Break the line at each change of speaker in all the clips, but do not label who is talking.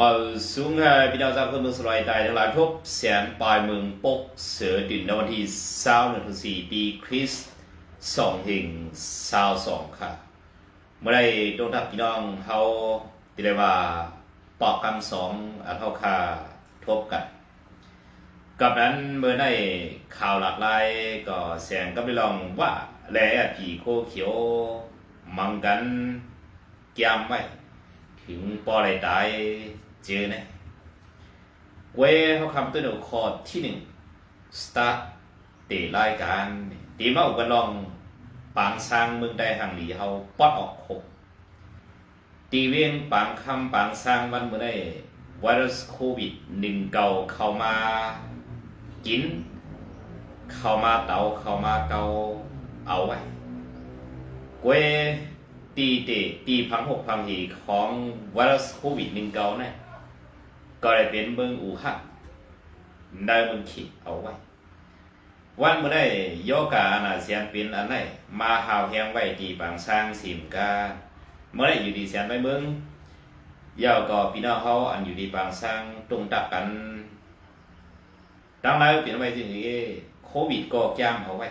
มาสูงให้พี่น้องชาวคนเมืองสลายตายทั้งหลายพบแสนปลายเมืองปกเสือดินในวันที่เศร้าหนึ่งสี่ปีคริสต์สองหิงเศร้าสองค่ะเมื่อไรตรงทับพี่น้องเขาติได้ว่าตอบคำสองอันเท่าคาทบกัน กับนั้นเมื่อได้ข่าวหลากหลายก็แสงก็ไปลองว่าแหล่ผีโคเขียวมังกันแกมไว้ถึงปออะไรตาย เจอเนี่ยเว้เขาคำตัวหนึ่งข้อที่หนึ่ง start ตีรายการตีมาอุปลองปางสร้างเมืองใดห่างหลีเขาปอดออกหกตีเวียงปางคำปางสร้างวันเมื่อได้ไวรัสโควิดหนึ่งเก่าเข้ามากิน เข้ามาเตาเข้ามาเกาเอาไว้เวตีเตตีพังหกพังหีของไวรัสโควิดหนึ่งเก่าเนี่ย ก็ได้เป็นเมืองอู่ฮั่นได้เมืองขีดเอาไว้ วันเมื่อได้โยกาอาณาเซียนเป็นอันไหนมาหาวแหงไว้ที่บางสร้างสิมกาเมื่อได้อยู่ดีเซียนไปเมืองยาวก็พี่น้องเขาอันอยู่ดีบางสร้างตรงตักกันดังนั้นเปลี่ยนไปที่นี่โควิดก็แก้มเอาไว้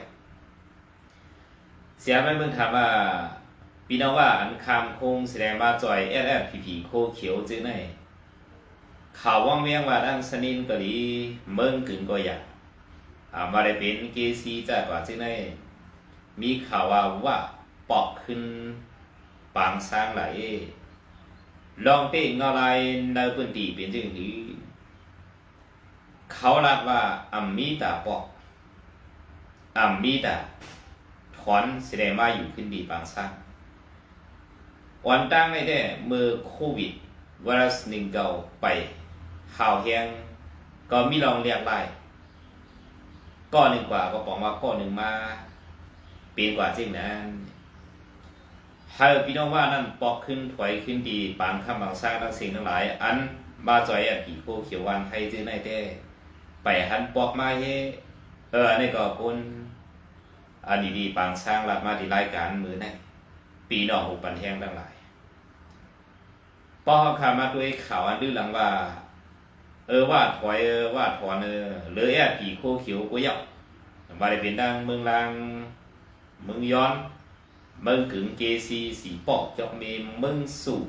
เสียไปเมืองถามว่าพี่น้องว่าอันคำคงแสดงมาจอยเอสเอฟพีพีโคเขียวจื้อไหน ข่าวว่างเวียงว่าดังสนินก็ดีเมืองกึ่งก็อยากอ่ามาได้เป็นเกซีจ้ากว่าที่ไหนมีข่าวว่าว่าปอกขึ้นปางสร้างไหลลองเต้งอะไรในพื้นที่เป็นจึงนี้เขาลัดว่าอัมมีตาปอกอัมมีตาถอนแสดงว่าอยู่ขึ้นดีปางสร้างวันตั้งไม่ได้เมื่อโควิดไวรัสหนึ่งเก่าไป ข่าวแห้งก็มีลองเรียกไล่ก้อนหนึ่งกว่าก็บอกว่าก้อนหนึ่งมาปีนกว่าจริงนั้นให้พี่น้องว่านั่นปอกขึ้นถอยขึ้นดีปางคำบางสร้างทั้งสิ่งทั้งหลาย อันมาจอยอันผีโคเขียววันไทยจื้อในแต่ไปหันปอกมาเฮเอออันนี้ก็คนอันดีๆปางสร้างรับมาที่รายการมือในปีนอกหุปันแห้งทั้งหลายป้อกขามาด้วยข่าวอันดื้อหลังว่า เออว่าถอยเออว่าถอนเออหรือแอบผีโคเขียวกูยับมาได้เป็นดังเมืองลางเมืองย้อนเมืองกึ่งเกซีสีปอกจอกเมมเมืองสู่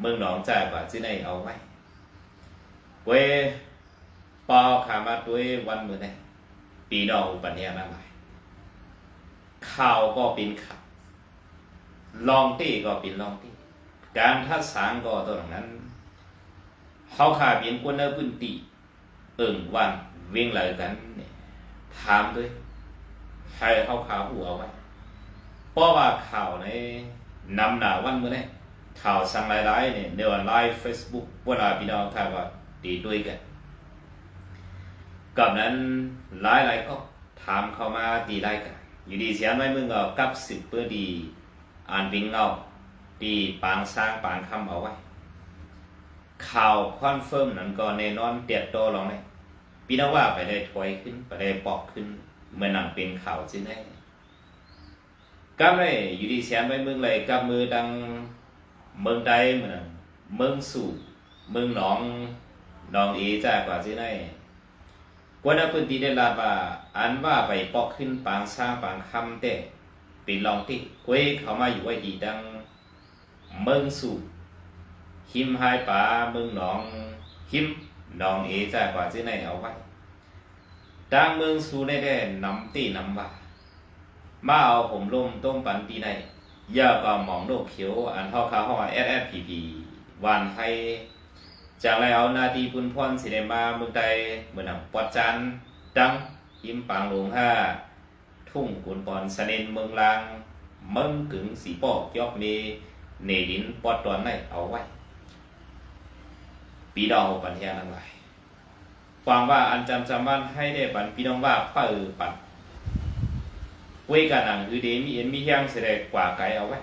เมืองหนองจ่ายว่าที่ไหนเอาไว้เวปอขามาด้วยวันมือไหนปีนอกอุปันเนียนั่นหลายข่าวก็เป็นข่าวลองตี้ก็เป็นลองตี้การทัดสางก็ตัวนั้น เขาขาเปลี่ยนคนเนอพื้นตีเอิ่งวันเวียงไหลกันถามด้วยให้เขาขาหัวไว้เพราะว่าข่าวในนำหนาวันเมื่อนี้ข่าวสั่งหลายๆเนี่ยในวันไลฟ์เฟซบุ๊กเวลาพี่น้องข่าวว่าตีด้วยกันกับนั้นหลายๆก็ถามเข้ามาตีได้กันอยู่ดีเสียไม่มึงเอากับสิบเพื่อดี อ่านวิ่งเอาดีปางสร้างปางคำเอาไว้ ข่าวคอนเฟิร์มนั้นก็แน่นอนเตียดโตลองเลยพี่น้องว่าไปได้ถอยขึ้นไปได้ปอกขึ้นเมื่อนังเป็นข่าวสิแน่ก็ไม่อยู่ดีเสียนไปเมืองเลยกับมือดังเมืองใดเหมือนเมืองสู่เมืองหนองหนองเอจากกว่าสิแน่กวนพื้นที่ได้ลาบว่าอันว่าไปปอกขึ้นปางสร้างปางคำแต่เป็นลองที่กวยเขามาอยู่ไว้ดีดังเมืองสู่ หิมหายป่ามึงหนองหิมหนองเอจ่ากว่าที่ไหนเอาไว้ดังเมืองสูได้ได้นำตีนำว่ามาเอาผมลมต้มปันปีไหนย่าก็หมองโลกเขียว อันเท่าข้าวห้องเอสเอฟพีพีวันไทยจากแล้วนาทีพุนพรสิเดมาเมืองใดเมือนหนังปอดจันดังหิมปางหลวงห้าทุ่งกุนปอนสเนนเมืองลางเมืองกึ่งสีปอกยอกเมเนดินปอดตอนไหนเอาไว้ ปีดองปัญญาทั้งหลายฟังว่าอันจำจำวันให้ได้ปันพี่น้องว่าเปิดปันเว้กันหนังคือเดมีเอ็นมีแห้งเสด็จกว่าไกลเอาไว้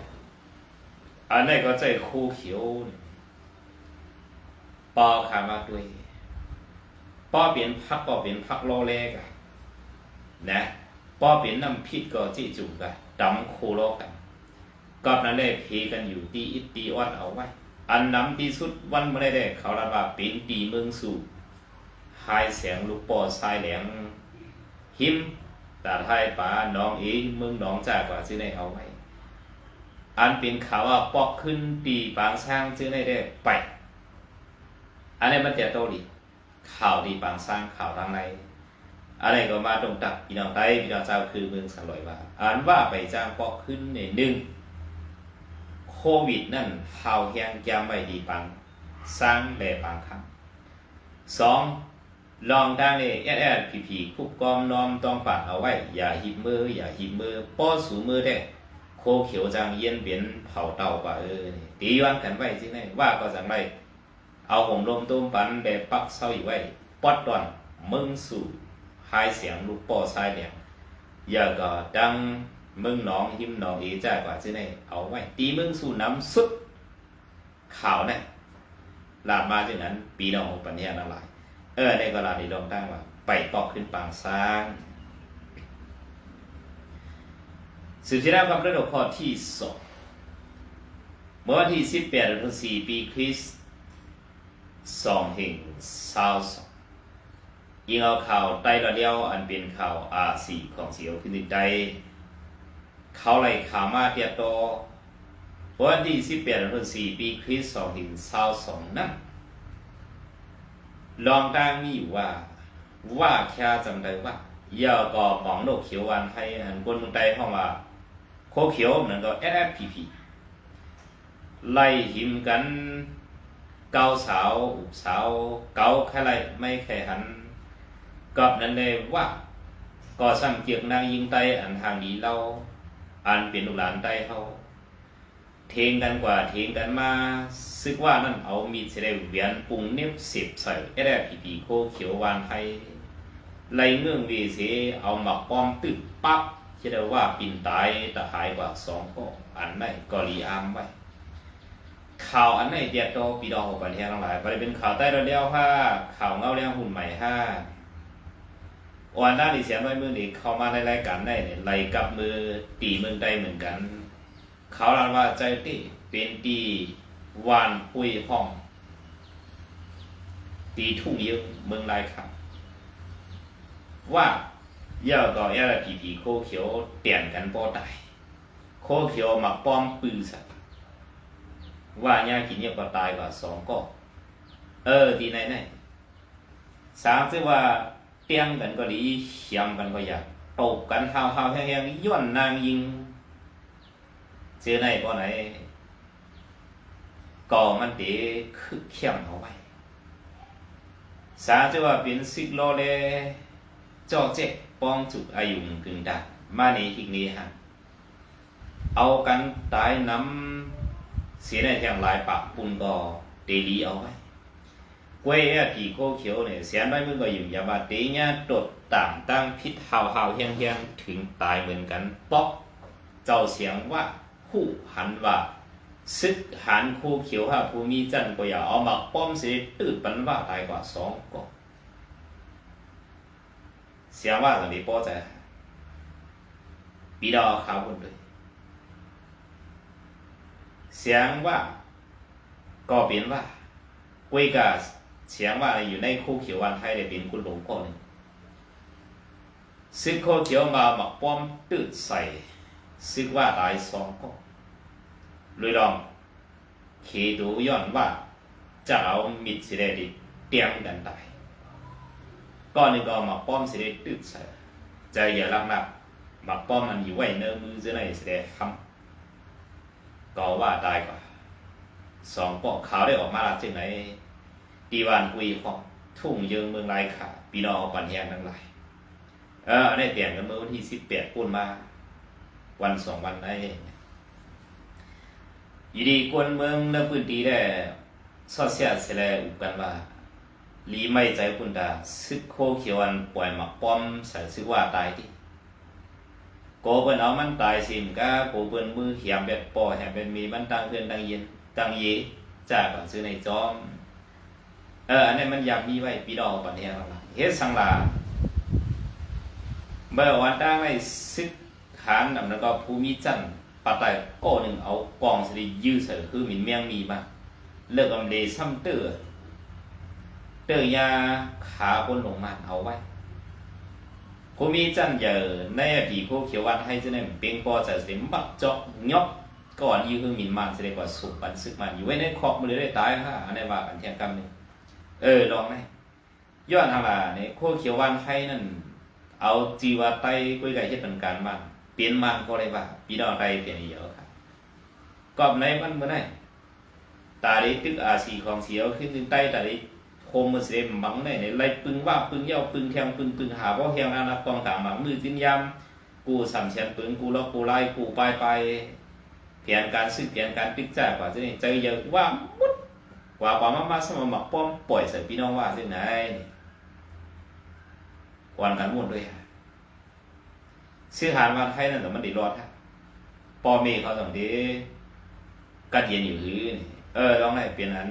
อันนี้ก็ใจคู่เขียวปอขามาด้วยปอเปลี่ยนพักปอเปลี่ยนพักโลเลกอะนะปอเปลี่ยนน้ำพิษก็จีจูกันดำคูโลกันก็นั่นแหละเพกันอยู่ตีอิตตีอ้อนเอาไว้ อันน้ำที่สุดวันไม่ได้แดเขาระบาเป็นตีเมืองสู่หายเสียงลูกปอสายแหลงหิมตาไทยป่าน้องเองเมืองน้องจากกว่าซื้อในเอาไว้อันเป็นขาว่าปอกขึ้นตีปางสร้างซื้อในได้ไป อันนี้มันจะโตดีข่าวดีปางสร้างข่าวทางในอะไรก็มาตรงตักพี่น้องไต้พี่น้องเจ้าคือเมืองสลอยว่าอ่านว่าไปจ้างปอกขึ้นในหนึ่ง วิดนั่นเฮาแหงจำไว้ดีปังสร้างแหล่ปังครั้งสองลองดังเลยแอดแอดผีผีคุกกอมนอมต้องปากเอาไว้ อย่าหิบมือ อย่าหิบมือป้อสูมือได้โคเขียวจางเย็นเบียนเผาเตาป่าเออตีวันกันไว้สิไหนว่าก็จังไรเอาห่มลมตุ้มปันแบบปักเศร้าอีกไว้ปอดดอนมึงสู่หายเสียงลูกป้อซ้ายเหลี่ยอย่าก็ดัง มึงน้องหิมน้องเอจ้ากว่าชื่อไหนเอาไว้ตีมึงสู่น้ำสุดข่าวเนี่ยลาดมาจากนั้น ปีน้องปัญญาละลาย เออในกรณีลองตั้งว่า ไปปอกขึ้นปางสร้างสืบที่ได้ความระดกข้อที่สองเมื่อวันที่สิบแปดเดือนสี่ปีคริสต์สองแห่งสาวสองยิงเอาข่าวใต้ระเดียวอันเป็นข่าวอาสีของเสียวขึ้นในใจ เขาไล่ขามาเตียโตวันที่สิบแปดเดือนสี่ปีคริสต์สองห่งสาวสองนั้นลองตั้งมีอยู่ว่า ว่าแค่จำได้ว่าย่อก็หมองโลกเขียววันให้อันคนเมืองใต้ห้องว่าโคเขียวเหมือนกับ SFPP ไล่หิมกันเกาสาวอุสาวเกาแค่ไรไม่แค่หันกับนั้นเลยว่า ก็สั่งเกียกนางยิงไตอันทางดีเรา อันเป็นลูกหลานไตเขาเทงกันกว่าเทงกันมาซึกว่านั่นเอามีดเสด็เวียนปรุงเน็บเสียบใส่ SFPP โคเขียววานไทยไล่เงื่องวีเสเอาหมักป้อมตึกปั๊บคิดได้ว่าปินตายตะหายกว่าสองก็อันไหนก็รีอามไว้ข่าวอันไหนเดียดโตปีดอหกกันเทียทั้งหลายไปเป็นข่าวใต้ระเดียวห้าข่าวเงาเลี้ยงหุ่นใหม่ห้า วันหน้าดิเสียน้อยมือนี่เข้ามาในรายการได้เนี่ยไหลกับมือตีเมืองใดเหมือนกัน เขาเล่าว่าใจตีเป็นตีวานปุยห้อง ตีทุ่งยิงเมืองไรครับว่าย่อก็ย่อละผีผีโคเขียวเตียนกันบ่ตายโคเขียวมาป้อมปืนสัตว์ว่าย่ากินเนี่ยก็ตายกว่าสองก็ เออดีไหนไหนสามซึ่งว่า เปียงกันก็ดีเขียมกันก็อยากตบกันเท้าเท้าแห้งๆย้อนนางยิงเจอในป้อไหนก่อมันเตะคือเขี่ยมเอาไว้สาจะว่าเป็นสิบโลเลยจอเจ็บป้องจุกอายุกึ่งดักมานี่อีกนี้ฮะเอากันตายน้ำเสียในแทงหลายปากปุ่นก่อเตลีเอาไว้ กล้วยเนี่โก้เขียวเนี่ยเสียน้อยมึอก็อยู่ยาบาตีเนี่ยตดต่างตั้งพิษเฮาเฮาเฮียงเฮียงถึงตายเหมือนกันป๊อกเจ้าเสียงว่าคู่หันว่าซึดหันคู่เขียวฮะภูมิจันก็อย่าเอามาป้อมเสียตื้อปันว่าตายกว่าสองกอกเสียว่าตรงนี้ป้อใจปีดอขาวคนเลยเสียงว่าก็เปลี่ยนว่ากุยกับ เสียงว่าอยู่ในคู่เขียววันไทยได้เป็นคุณหลวงพ่อนึ่งซึกโคเขียวมาหมักป้อมตืดใส่ซึกว่าตายสองก็เลยลองเคดูย้อนว่าจะเอามิดสิได้ดิเตรียมกันตายก้อนหนึ่งก็หมักป้อมสิได้ตึกใส่ใจอย่าลักหนักหมักป้อมมันอยู่ไว้เนื้อมือจะไหนสิได้คำก็ว่าตายกว่าสองปอกขาวได้ออกมาลักจึงไหน ตีวานคุยของทุ่งเยิงเมืองไรขาปีนอปันแหงทั้งหลายเอออันนี้เปลี่ยนกันเมื่อวันที่สิบแปดปุ่นมา วันสองวันได้อยู่ดีกวนเมืองในพื้นที่ได้ซอเสียเสลอุกันว่าลีไม่ใจคุณดาซึกโคเขียวันปล่อยหมักป้อมใส่ซึกว่าตายที่โกเปิ้นเอามันตายสิมก็โกเปิ้นมือเขียมแบบปอแหมเป็นมีมันตั้งเพื่อนตั้งเย็นตั้งเยจากก่อนซื้อในจอม เอออันนี้มันอยากมีไว้ปีดอกปันเนี้ยเฮ็ดสังลาเมื่อวันตั้งไว้ซึกขานนำแล้วก็ภูมิจันต์ปัตตายก้อหนึ่งเอากองสิยื้อใส่คือหมิ่นเมียงมีมาเลิกอำเลซ้ำเตอเตอยาขาบนลงมาเอาไว้ผู้มีจันเยอในอดีตผู้เขียววันให้จะเนี่ยเป็นปอจะเสียมักเจาะยอกก่อนยื้อหมินมันแสดงว่าสุปันซึกมันอยู่ไว้ในขอบมือเลยได้ตายฮะอันนี้ว่ากันเทียงกรรมหนึ่ง เออลองไหมย้อนทางว่าเนี่ยผู้เขียววันให้นั่น เอาจีวาไตกุ้ยไก่เฮ็ดเป็นการมันเปลี่ยนมันก็ได้ว่าพี่น้องไตเปลี่ยนเยอะครับกอบในมันเมื่อไหร่ตาด้ตึกอาสีของเสียวขึ้นถึงใต้ตาด้โคมมือเสมบังในในไล่ปึงว่าปึงเย้าปึงแทงปึงปึงหาว่าเฮียงอานักกองถามหมังมือจิ้นยำกูสามเชียนปึงกูล็อกกูไล่กูไปไปเปลี่ยนการซื้อเปลี่ยนการปิกจ่ากว่าจะนี่ใจเยอะว่ามุด กว่าความมามาสมหมักป้อมปล่อยใส่พี่น้องว่าที่ไหนวันกันมุ่นด้วยฮะซื้อหารมาไทยนั่นแต่มันดีรอดฮะปอเมเขาสองทีกัดเย็นอยู่หือเออลองไหนเปลี่ยนอัน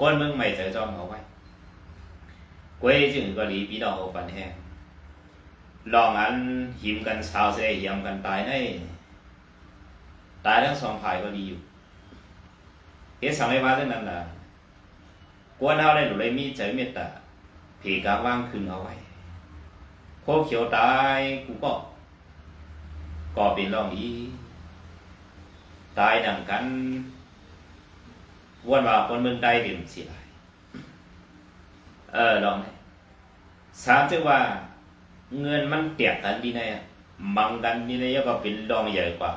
ก้นเมืองใหม่เจอจอมเขาไว้กวยจึงก็หลีปีดอกปันแห้งลองอันหิมกันชาวเสียหิมกันตายในตายทั้งสองฝ่ายก็ดีอยู่ เฮ็ดสังเวยว่าเรื่องนั้นล่ะกวนเอาได้หรือเลยมีใจเมตตาผีกาว่างคืนเอาไว้โคเขียวตายกูก็ก็เป็นรองอีตายดังกันวนว่าคนเมืองใดเป็นสิไรเออลองเลยสามจึงว่าเงินมันเตียกกันดีในอะมังกันดีในยก็เป็นรองใหญ่กว่า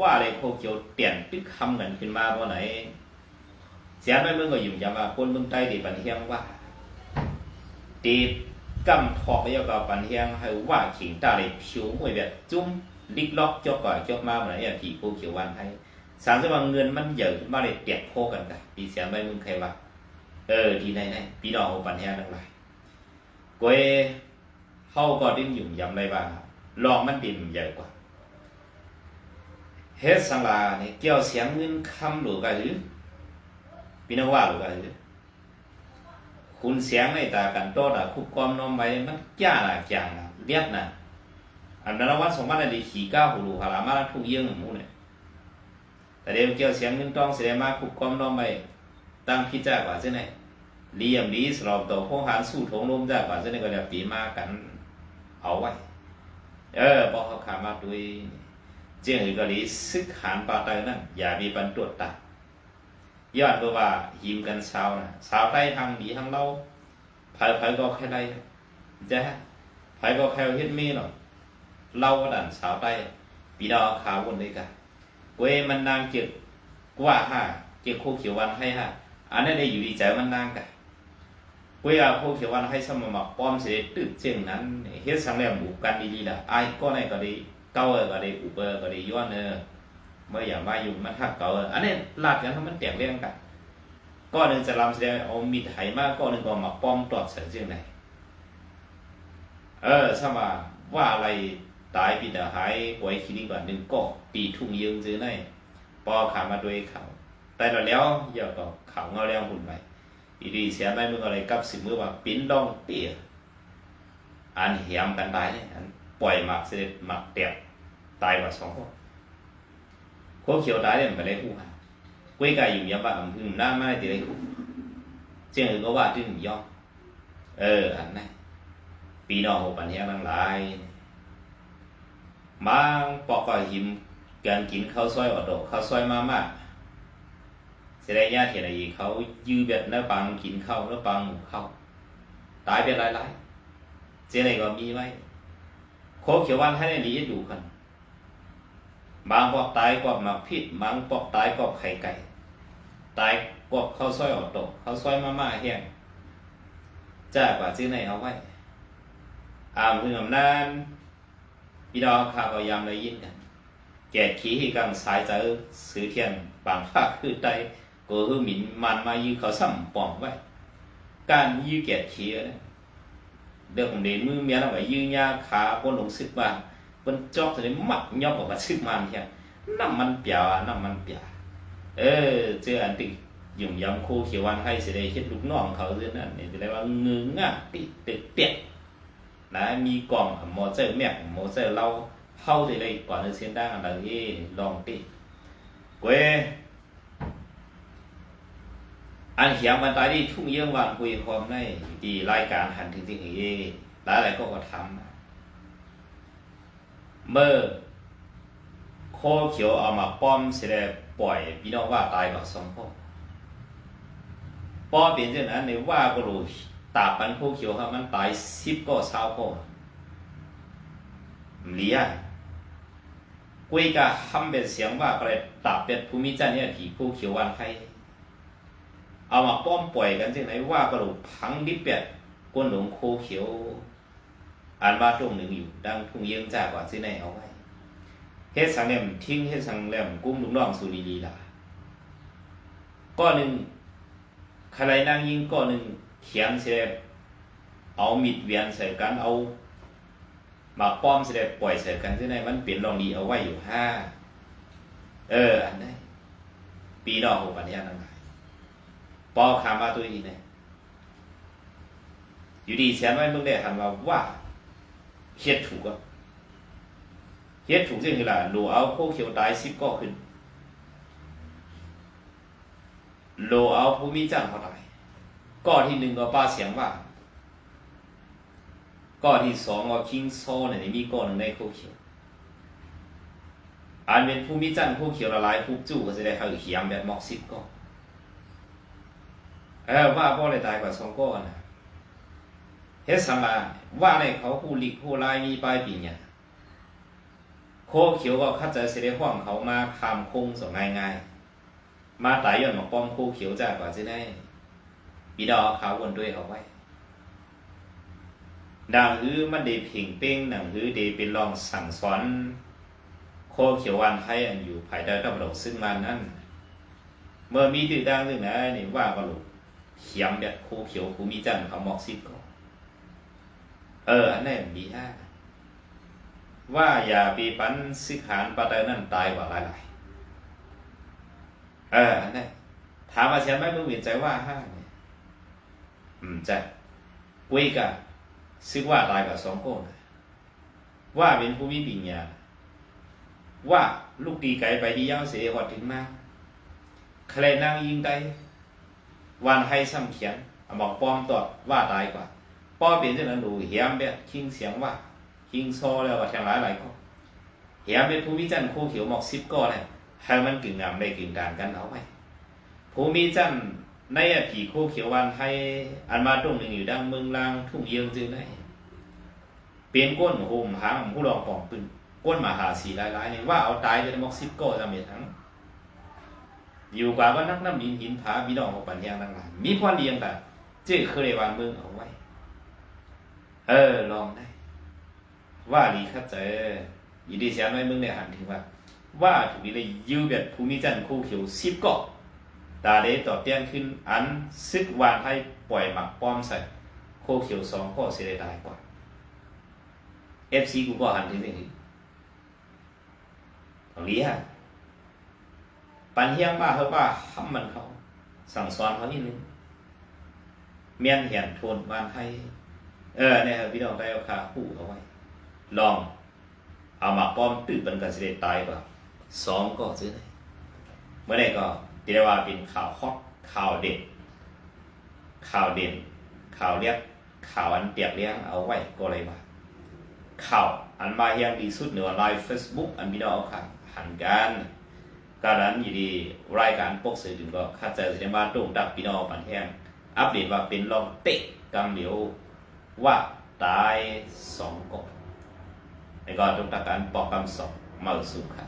ว่าอะไรโคเขียวเตียนตึกคำกันขึ้นมาเพราะไหน เสียไม่เมืองก็ยุ่ยามว่าคนเมืองใต้ดีบันเทียงว่าตีกำทอกยก็ปันเทียงให้ว่าขิงตาเลยผิวมวยแบบจุ้มลิกล็อกจอกก่อนจอกมาเหมือนไอ้ผีโคเขียววันให้สามสิบวันเงินมันเยอะมาเลยเตียกโคกันกันปีเสียไม่มึงใครว่าเออดีในในปีดอกปันเทียงทั้งหลายกวยเข้าก็ดิ้นยุ่ยำเลยว่าลองมันดิ่มใหญ่กว่าเฮ็ดสังลาเนี่ยเกี่ยวเสียงเงินคำหรือกันหรือ พี่น้องว่าหรือกันหรือคุณเสียงในตากันโตดอะคุกกอมน้อมไปมันจ้าละจางละเรียบนะอันนั้นวันสองพันดีขี่ก้าวหูรูหารามาทุกเยื่องหมูเนี่ยแต่เดี๋ยวเกี่ยวเสียงนึงต้องเสียมาคุกกอมน้อมไปตั้งพิจารณาเช่ไหนเลี่ยมดีสำหรับตัวพวกหารสู้ทงลมจ้ากว่าเช่ไหนก็เดี๋ยวปีมากันเอาไว้ เออบอกเขาขามาด้วยเจียงอือกะลีซึกหานปาเตอนั่นอย่ามีบรรตรวจตา ย้อนก็ว่าหิมกันสาวนะสาวใต้ทางดีทางเราไผไผก็แค่ได้จะไผก็แค่เฮ็ดมีหรอกเราก็ดันสาวใต้ปีดอขาววนด้วยกันเว้ยมันนางเจ็บกว่าห้าเจ็บโคเขียววันให้ห้าอันนั้นได้อยู่ดีใจมันนางกันเว้ยเอาโคเขียววันให้สมมาป้อมเสียตึกเจียงนั้นเฮ็ดสังแรมบุกกันดีๆล่ะไอ้ก็ในก็ดีเก้าก็ดีอุเบอร์ก็ดีย้อนเนอ เมื่ออย่างว่าอยู่มันทักเก่าอันนี้ลาดกันทำมันแตกเรื่องกันก็หนึ่งจะลำแสดงเอามีดไหมากก็หนึ่งก็มาป้อมตอดเสียเรื่องไหนเออสมาว่าอะไรตายปีดาหายป่วยคิดดีกว่าหนึ่งก็ปีทุ่งยืงซื้อในปอขามาด้วยเขาแต่เราแล้วอย่าก็เขาเงาแล้วหุ่นไปอีดีเสียไม่มึงอะไรกับสิมือว่าปิ้นดองเตี้ยอันเหี่ยมกันตายเนี่ยอันปล่อยหมักเสด็จหมักเตียบตายกว่าสองคน โคเขียวตายเนี่ยมันได้คู่ค่ะกุ้วยไก่อยู่ยังว่าอืมหน้าไม่ได้ตีได้คู่เจียงอื่นก็ว่าที่หนึ่งย่อเอออันนั้นปีนอหกปันเฮียบางหลายบาปอกก็หิมการกินข้าวซอยอดดอกข้าวซอยมามากเสียดายญาติเห็นอะไรเขายื้อแบบน้าปังกินข้าวน้าปังหมูข้าวตายไปหลายๆเจียงไหนก็มีไว้โคเขียววันให้ได้ดีดูกัน บางปอกตายกว่าหมักพิษบางปอกตายกว่าไข่ไก่ ตายกว่าข้าวซอยออดตกข้าวซอยมาม่าแห้งจ้ากว่าซื้อในเอาไว้อามพึ่งอำนานพี่ดอกข้าก็ยำเลยยินกันแกะขี้ให้กังสายเจอซื้อเทียนบางภาคคือไตก็คือหมิ่นมันมายื้อเขาซ้ำปองไว้ การยื้อแกะขี้เนี่ยเดี๋ยวผมเดินมือเมียเราไปยื้อยาขาบนหลงซึกบ้าง bên chót thì mặt nhóc vào sức man kìa nằm มันเปียน้ำมันเปียเออเจออันติยุ่งยำคู่เขียววันให้เสียดายเฮ็ดลูกน้องเขาเรื่องนั้นนี่จะได้ว่าเงื้อง่ะติติเปียกนะมีกล่องมอเจอแม่หมอเจอเราเข้าที่เลยก่อนจะเสียนได้อะไรลองติเว้ยอันเขียงมันตายที่ทุ่งเยี่ยงวันคุยพร้อมในดีรายการหันถึงที่เอหลายหลายก็ก็ทำนะ เมื่อโคเขียวเอามาป้อมเสร็จแล้วปล่อยพี่น้องว่าตายกับสองพ่อป้อเป็นเช่นนั้นในว่าก็รู้ตาปันโคเขียวครับมันตายสิบก็เศร้าก็เหลียกุยกะทำเป็นเสียงว่าก็เลยตาเป็ดภูมิจันทร์เนี่ยผีโคเขียววันไทยเอามาป้อมปล่อยกันที่ไหนว่ากระดูกพังดิบเป็ดก้นหลงโคเขียว อ่านว่าตรงหนึ่งอยู่ ดังทุ่งเยืองจากว่าที่ไหนเอาไว้เฮ็ดสังแหลมทิ้งเฮ็ดสังแหลมกุ้มลุงน้องสุรีลีลาก้อนหนึ่งใครนั่งยิงก้อนหนึ่งเขียนเสร็จเอามิดเวียนใส่กันเอามาป้อมเสร็จปล่อยใส่กันที่ไหนมันเปลี่ยนรองดีเอาไว้อยู่ห้าเอออันนี้ปีดอกหกปัญญาทั้งหลายปอคามาตัวอีเนี่ยอยู่ดีเสียนไว้มึงได้หันมาว่า ฮ็ดถูกอะเฮ็ดถูกจริงคือล่ะโลเอาโคเขียวตายสิบก็ขึ้นโลเอาผู้มีจ้างเขาตายก้อที่หนึ่งก็ป้าเสียงว่าก้อที่สองก็คิงโซเนี่ยมีก้อนหนึ่งในโคเขียวอันเป็นผู้มีจันโคเขียวละลายผู้จู่ก็จะได้เขาเขียมแบบหมอกสิบก็เออว่าพ่อเลยตายกว่าสองก้อนนะ เฮ็ดสังมาว่าในเขาผู้ลิกผู้ลายมีปลายปีเนี่ยโคเขียวก็เข้าใจเสด็จห่วงเขามาคามคงสง่ายง่ายๆมาตายย้อนมาป้อมโคเขียวจากกว่าจะได้ปีดอเขาวนด้วยเอาไว้ดังฮือมันเดพิงเป้งหนังฮือเดเป็นลองสั่งสอนโคเขียววันไทยอันอยู่ภายใต้ตำรวจซึ่งมันนั้น เมื่อมีตื่นดังนึงนะนี่ว่าก็ลูกเขียมแบบครูเขียวคูมีจันเขาหมอกซิดก็ เออ อันนั้นดีฮะว่าอย่าปีปันสิขานปะเตอนั่นตายกว่าหลายๆเออ อันนั้นถามว่าเสียไหมมึงเห็นใจว่าห้าเนี่ยอืมใจกุยกะซึกว่าตายกับสองคนว่าเป็นผู้มีปัญญาว่าลูกตีไก่ไปที่ยาเสียหอดถึงมากใครนั่งยิงได้วันให้ซ้ำเขียนบอกป้อมตอดว่าตายกว่า ป้อเปลี่ยนจากนั้นดูเหียมแบบคิงเสียงว่าคิงโซแล้วก็แทงหลายหลายก็เหียมเป็นภูมิจันคู่เขียวหมอกซิบก็เลยให้มันกึ่งงามได้กึ่งด่านกันเอาไว้ภูมิจันในอผีคู่เขียววันให้อันมาตรงหนึ่งอยู่ดังเมืองลางทุ่งเยืองจึงได้เปลี่ยนก้นโหมหางผู้รองปองปืนก้นมาหาสีหลายๆเนี่ยว่าเอาตายเป็นหมอกซิบก็จะมีทั้งอยู่กว่าว่านักน้ำดินหินผาพี่น้องของปัญญาต่างๆมีพ่อเลี้ยงแต่เจ๊เคยวางมืองเอาไว้ เออ ลองได้ ว่าดีครับเจอยินดีเสียไว้มึงเนี่ยหันถึงว่า ว่าถูกดีเลยยืมแบบภูมิจันทร์คู่เขียวสิบเกาะตาเดต่อเตี้ยนขึ้น อันซึกวานให้ปล่อยหมักป้อมใส่โคเขียวสองข้อเสียดายกว่าเอฟซีกูก็หันถึงนี่ตรงนี้ฮะปันเฮียงมาเขาว่าทำมันเขา สั่งสอนเขานิดนึงเมียนเหียนโทนบานให้ เออเนี่ยครับพี่น้องไปเอาขาคู่เอาไว้ ลอง เอามาป้อมตื่นเป็นกันเสด็จตายกว่าสองก็ซื้อได้เมื่อไหร่ก็เรียกว่าเป็นข่าวฮอตข่าวเด็ดข่าวเด่นข่าวเรียกข่าวอันเปียกเลี้ยงเอาไว้ก็เลยว่าข่าวอันมาเฮียงดีสุดเหนือไลฟ์เฟซบุ๊กอันพี่น้องเอาค่ะหันกันการนั้นอยู่ดีรายการปกสื่อถึงก็คัดเจสินมาโด่งดังพี่น้องปันแห้งอัปเดตว่าเป็นลองเตะกำเหลียว ว่าตายสองกบในก็ต้องการปอกคำสองมาสุขค่ะ